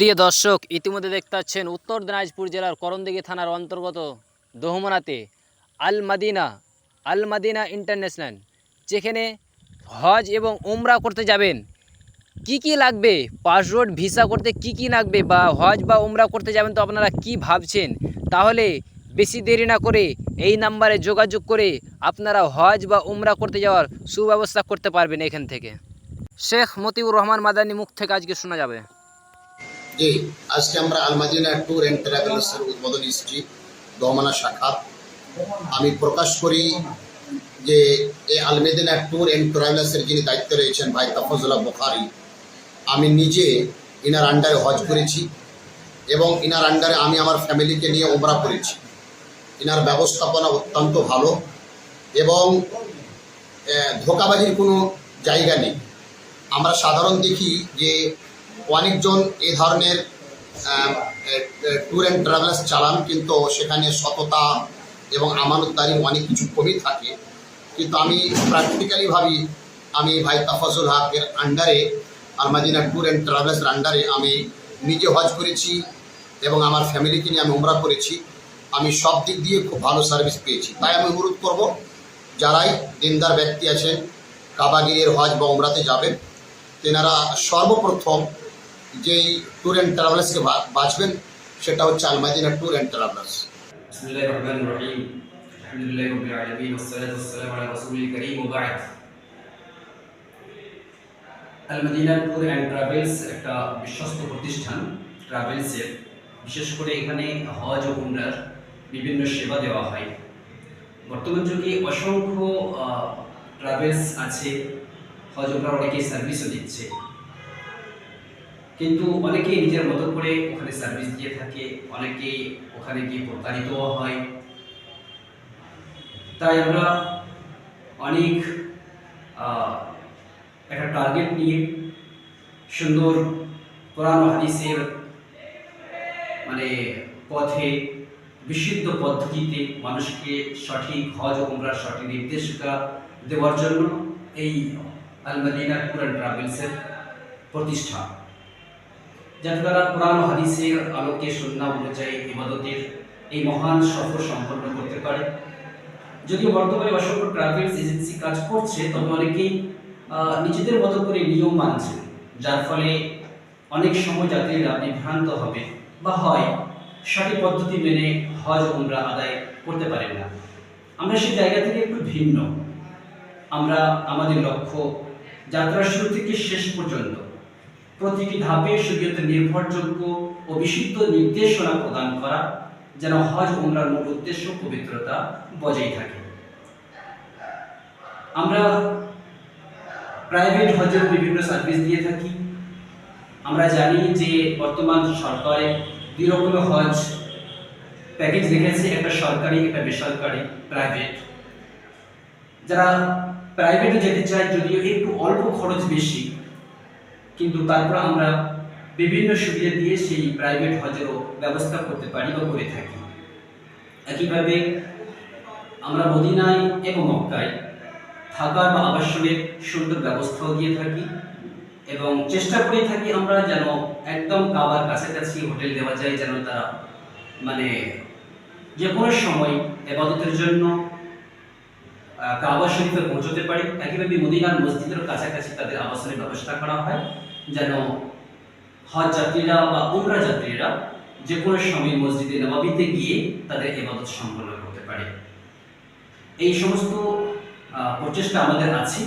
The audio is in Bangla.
প্রিয় দর্শক, ইতিমধ্যে দেখতে পাচ্ছেন উত্তর দিনাজপুর জেলার করণদিঘি থানার অন্তর্গত দোহমনাতে আল মাদিনা আল মাদিনা ইন্টারন্যাশনাল, যেখানে হজ এবং উমরা করতে যাবেন। কি কি লাগবে? পাসপোর্ট, ভিসা করতে কি কি লাগবে বা হজ বা উমরা করতে যাবেন তো আপনারা কি ভাবছেন? তাহলে বেশি দেরি না করে এই নাম্বারে যোগাযোগ করে আপনারা হজ বা উমরা করতে যাওয়ার সুব্যবস্থা করতে পারবেন এখান থেকে। শেখ মতিউর রহমান মাদানী মুখ থেকে আজকে শোনা যাবে। জি, আজকে আমরা আলমাদিনা ট্যুর অ্যান্ড ট্রাভেলসের উদ্বোধন এসেছি, দমনা শাখা। আমি প্রকাশ করি যে এই আলমেদিনা ট্যুর অ্যান্ড ট্রাভেলসের যিনি দায়িত্বে রয়েছেন ভাই তাফজুল্লাহ বুখারি, আমি নিজে ইনার আন্ডারে হজ করেছি এবং ইনার আন্ডারে আমি আমার ফ্যামিলিকে নিয়ে ওমরা করেছি। ইনার ব্যবস্থাপনা অত্যন্ত ভালো এবং ধোকাবাজির কোনো জায়গা নেই। আমরা সাধারণ দেখি যে অনেকজন এই ধরনের ট্যুর অ্যান্ড ট্রাভেলস চালান, কিন্তু সেখানে সততা এবং আমানতদারি অনেক কিছু কমই থাকে। কিন্তু আমি প্র্যাকটিক্যালি ভাবি, আমি ভাই তাফাজুল হকের আন্ডারে আলমাদিনা ট্যুর অ্যান্ড ট্রাভেলসের আন্ডারে আমি নিজে হজ করেছি এবং আমার ফ্যামিলিকে নিয়ে আমি উমরা করেছি। আমি সব দিক দিয়ে খুব ভালো সার্ভিস পেয়েছি। তাই আমি অনুরোধ করব, যারাই দিনদার ব্যক্তি আছেন কাবাগিরের হজ বা উমরাতে যাবেন, তেনারা সর্বপ্রথম যেই ট্যুর অ্যান্ড ট্রাভেলার্সকে বাঁচবেন, সেটা হচ্ছে Almadina tour and travellers Almadina tour and travels একটা বিশ্বস্ত প্রতিষ্ঠান ট্রাভেলসের বিশেষ করে এখানে হজ ও উমরার বিভিন্ন সেবা দেওয়া হয়। বর্তমান যুগে অসংখ্য ট্রাভেলস আছে। হজ উমরার অনেকেই সার্ভিসও দিচ্ছে। কিন্তু অনেকেই নিজের মতো করে ওখানে সার্ভিস দিয়ে থাকে, অনেকেই ওখানে গিয়ে প্রতারিতও হয়। তাই আমরা অনেক একটা টার্গেট নিয়ে সুন্দর কোরআন হাদিসের মানে পথে, বিশুদ্ধ পদ্ধতিতে মানুষকে সঠিক হজ ও উমরার সঠিক নির্দেশিকা দেওয়ার জন্য এই আলমাদিনা কুরআন ট্রাভেলসের প্রতিষ্ঠা। যাতে তারা কোরআন হাদিসের আলোকে সন্না অনুযায়ী ইবাদতের এই মহান সফর সম্পন্ন করতে পারে। যদিও বর্তমানে অসংখ্য ট্রাভেলস এজেন্সি কাজ করছে, তবে অনেকেই নিজেদের মতো করে নিয়ম মানছে, যার ফলে অনেক সময় যাত্রীরা বিভ্রান্ত হবে বা হয়, সঠিক পদ্ধতি মেনে হজ উমরা আদায় করতে পারেন না। আমরা সেই জায়গা থেকে একটু ভিন্ন। আমরা আমাদের লক্ষ্য যাত্রার শুরু থেকে শেষ পর্যন্ত প্রতিটি ধাপে শরীয়তের নির্ভরযোগ্য ও বিশুদ্ধ নির্দেশনা প্রদান করা, যেন হজ উমরার মূল উদ্দেশ্য পবিত্রতা বজায় থাকে। আমরা প্রাইভেট হজের বিভিন্ন সার্ভিস দিয়ে থাকি। আমরা জানি যে বর্তমান সরকারে দুই রকমের হজ প্যাকেজ রেখেছে, একটা সরকারি, একটা বেসরকারি প্রাইভেট যারা প্রাইভেটে যেতে চায়, যদিও একটু অল্প খরচ বেশি কিন্তু তারপর আমরা বিভিন্ন সুবিধা দিয়ে সেই প্রাইভেট হজেরও ব্যবস্থা করতে পারি বা করে থাকি। একইভাবে আমরা মদিনায় এবং মক্কায় থাকার বা আবাসনের সুন্দর ব্যবস্থাও দিয়ে থাকি এবং চেষ্টা করে থাকি আমরা যেন একদম কাবার কাছাকাছি হোটেল দেওয়া যায় যেন তারা মানে যে কোনো সময় এবাদতের জন্য আহ, কাবা শরীফে পৌঁছতে পারে। একইভাবে মদিনার মসজিদের কাছাকাছি তাদের আবাসনের ব্যবস্থা করা হয়। যেন হজ যাত্রীরা বা উমরা যাত্রীরা যে কোনো সময় মসজিদে নবাবিতে গিয়ে তাদের এবাদত সম্পন্ন করতে পারে। এই সমস্ত প্রচেষ্টা আমাদের আছে।